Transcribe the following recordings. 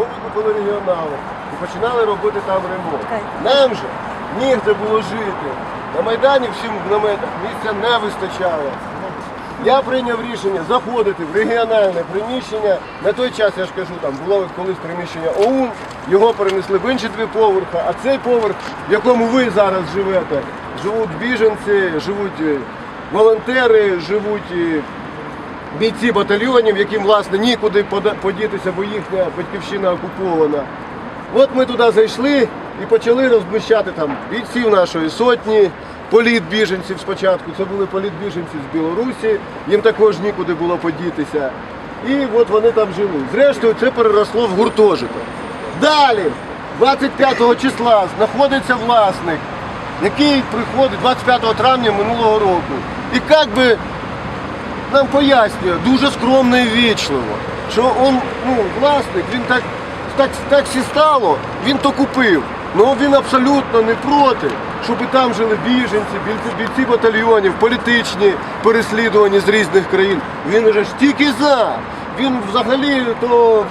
Викупили регіонали і починали робити там ремонт. Нам же нігде було жити. На Майдані всім наметах місця не вистачало. Я прийняв рішення заходити в регіональне приміщення. На той час, я ж кажу, там було колись приміщення ОУН, його перенесли в інші дві поверха, а цей поверх, в якому ви зараз живете, живуть біженці, живуть е, волонтери, живуть е, бійці батальйонів, яким власне нікуди подітися, бо їхня батьківщина окупована. От ми туди зайшли і почали розміщати там бійців нашої сотні, політбіженців спочатку. Це були політбіженці з Білорусі, їм також нікуди було подітися. І от вони там жили. Зрештою, це переросло в гуртожиток. Далі, 25 числа, знаходиться власник, який приходить 25 травня минулого року. І як би нам пояснює дуже скромно і вічливо, що он, ну, власник, він так, так, так всі стало, він то купив. Ну він абсолютно не проти, щоб там жили біженці, бійці, бійці батальйонів, політичні переслідувані з різних країн. Він же ж тільки за. Він взагалі то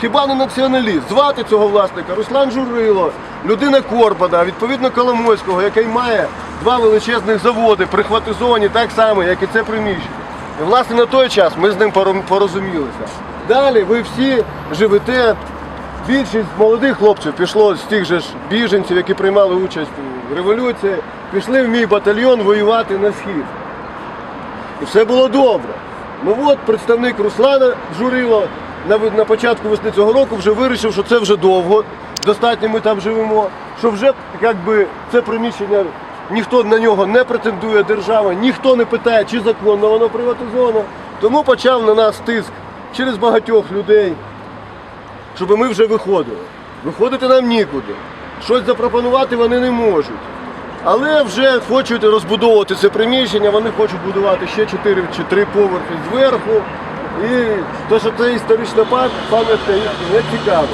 хіба не націоналіст. Звати цього власника Руслан Журило, людина Корбана, відповідно Коломойського, який має два величезних заводи, прихватизовані так само, як і це приміщення. І власне на той час ми з ним порозумілися. Далі ви всі живете. Більшість молодих хлопців пішло з тих же ж біженців, які приймали участь у революції, пішли в мій батальйон воювати на схід. І все було добре. Ну от представник Руслана Журило на, на початку весни цього року вже вирішив, що це вже довго, достатньо ми там живемо, що вже якби, це приміщення ніхто на нього не претендує, держава, ніхто не питає, чи законно воно приватизовано. Тому почав на нас тиск через багатьох людей, щоб ми вже виходили. Виходити нам нікуди. Щось запропонувати вони не можуть. Але вже хочуть розбудовувати це приміщення, вони хочуть будувати ще 4 чи 3 поверхи зверху. І то, що це історична пам- пам'ятка, їх не цікавить.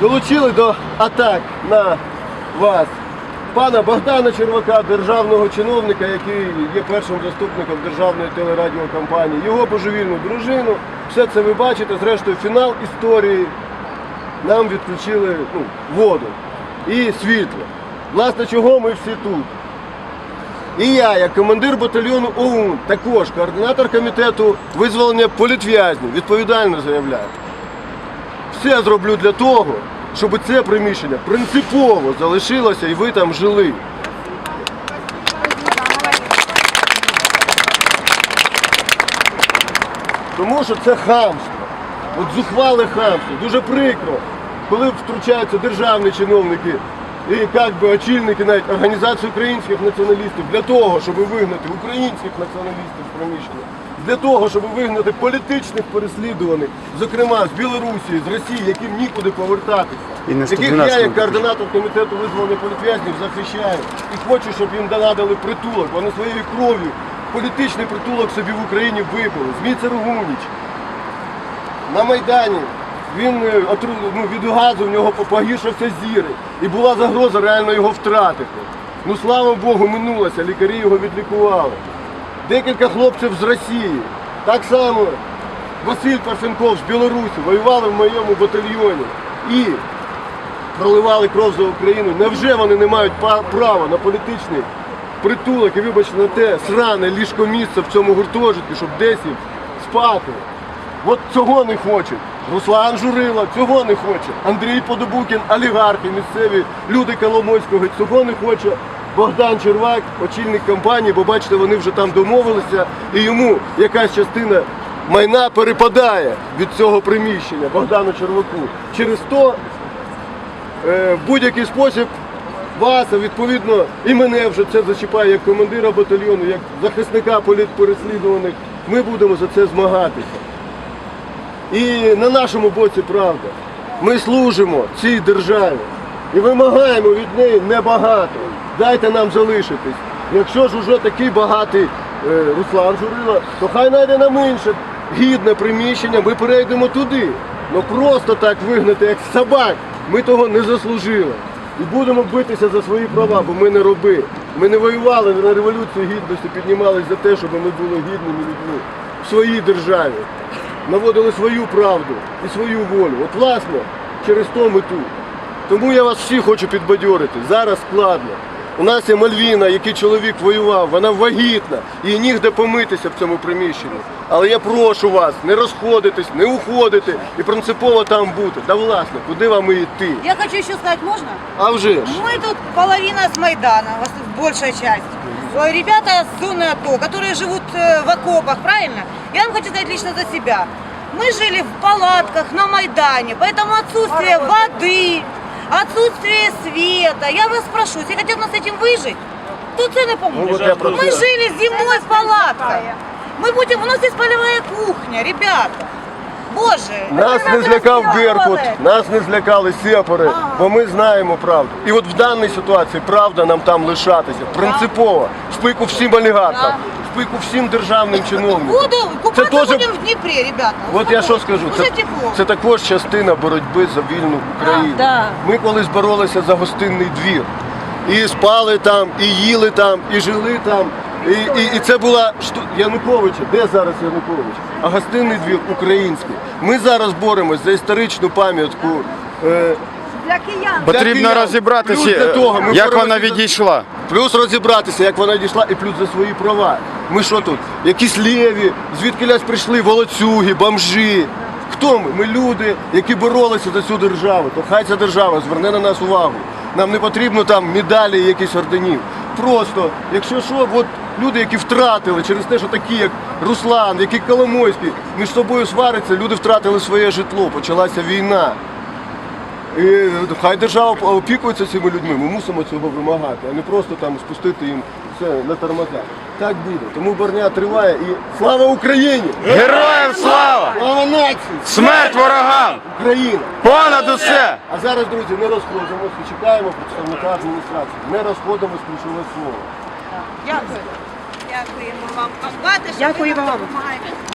Долучили до атак на вас пана Богдана Червака, державного чиновника, який є першим заступником державної телерадіокомпанії, його божевільну дружину. Все це ви бачите, зрештою, фінал історії нам відключили ну, воду і світло. Власне, чого ми всі тут? І я, як командир батальйону ОУН, також координатор комітету визволення політв'язнів, відповідально заявляю. Все зроблю для того, щоб це приміщення принципово залишилося і ви там жили. Тому що це хамство. От зухвали хамство. Дуже прикро, коли втручаються державні чиновники і як би очільники навіть організації українських націоналістів для того, щоб вигнати українських націоналістів з приміщення, для того, щоб вигнати політичних переслідуваних, зокрема з Білорусі, з Росії, яким нікуди повертатися, яких я як координатор комітету визволення політв'язнів захищаю і хочу, щоб їм донадали притулок. Вони своєю кров'ю політичний притулок собі в Україні вибили. Зміцер Гуніч на Майдані. Він е, ну, від газу в нього погіршився зір. І була загроза реально його втратити. Ну слава Богу, минулося, лікарі його відлікували. Декілька хлопців з Росії. Так само Василь Парфенков з Білорусі воювали в моєму батальйоні і проливали кров за Україну. Невже вони не мають права на політичний притулок і вибачте на те сране ліжко місце в цьому гуртожитку, щоб десь спати? От цього не хочуть. Руслан Журило цього не хоче. Андрій Подобукін, олігархи, місцеві люди Коломойського, цього не хоче. Богдан Червак, очільник компанії, бо бачите, вони вже там домовилися, і йому якась частина майна перепадає від цього приміщення Богдану Черваку. Через то е, в будь-який спосіб вас, а відповідно, і мене вже це зачіпає як командира батальйону, як захисника політпереслідуваних. Ми будемо за це змагатися. І на нашому боці правда. Ми служимо цій державі і вимагаємо від неї небагато. Дайте нам залишитись. Якщо ж уже такий багатий е, Руслан Журило, то хай знайде нам інше гідне приміщення, ми перейдемо туди. Ну просто так вигнати, як собак, ми того не заслужили. І будемо битися за свої права, бо ми не роби. Ми не воювали на революцію гідності, піднімались за те, щоб ми були гідними людьми в своїй державі. Наводили свою правду і свою волю. От власне, через то ми тут. Тому я вас всіх хочу підбадьорити. Зараз складно. У нас є Мальвіна, який чоловік воював, вона вагітна, їй нігде помитися в цьому приміщенні. Але я прошу вас не розходитись, не уходити і принципово там бути. Та власне, куди вам і йти? Я хочу еще сказать, можно? А вже ж. Мы тут половина с Майдана, большая часть. Э, Ребята с зоны АТО, которые живут э, в окопах, правильно? Я вам хочу сказать лично за себя. Мы жили в палатках на Майдане, поэтому отсутствие воды, отсутствие света. Я вас прошу, если хотят нас этим выжить, то це не Ну, поможет. вот я про Мы це. жили зимой в палатках. Мы будем, у нас здесь полевая кухня, ребята. Боже, Нас не злякав. Беркут, нас не злякали сепари, бо ми знаємо правду. І от в даній ситуації правда нам там лишатися. Принципово. В пику всім олігархам, в пику всім державним чиновникам. Буду, купаться теж- будем в Днепре, ребята. От я що скажу, Уже це, тепло. це також частина боротьби за вільну Україну. Да, да. Ми колись боролися за гостинний двір. І спали там, і їли там, і жили там. І, і, і це була шту... Януковича. Де зараз Янукович? А гостинний двір український. Ми зараз боремось за історичну пам'ятку. Е, Для киян. Потрібно киян. розібратися, Плюс для того, ми як боремося вона за- відійшла. Плюс розібратися, як вона дійшла, і плюс за свої права. Ми що тут? Якісь лєві, звідки лясь прийшли волоцюги, бомжі. Хто ми? Ми люди, які боролися за цю державу. То хай ця держава зверне на нас увагу. Нам не потрібно там медалі і якісь орденів. Просто, якщо що, от люди, які втратили через те, що такі, як Руслан, які Коломойський, між собою сваряться, люди втратили своє житло, почалася війна. І хай держава опікується цими людьми, ми мусимо цього вимагати, а не просто там спустити їм все на тормоза. Так буде. Тому борня триває і слава Україні! Героям слава! Слава нації! Смерть ворогам! Україна! Понад усе! А зараз, друзі, не розходимося, чекаємо представника адміністрації. Не розходимося ключове слово. Дякую. Дякуємо вам. Дякуємо вам.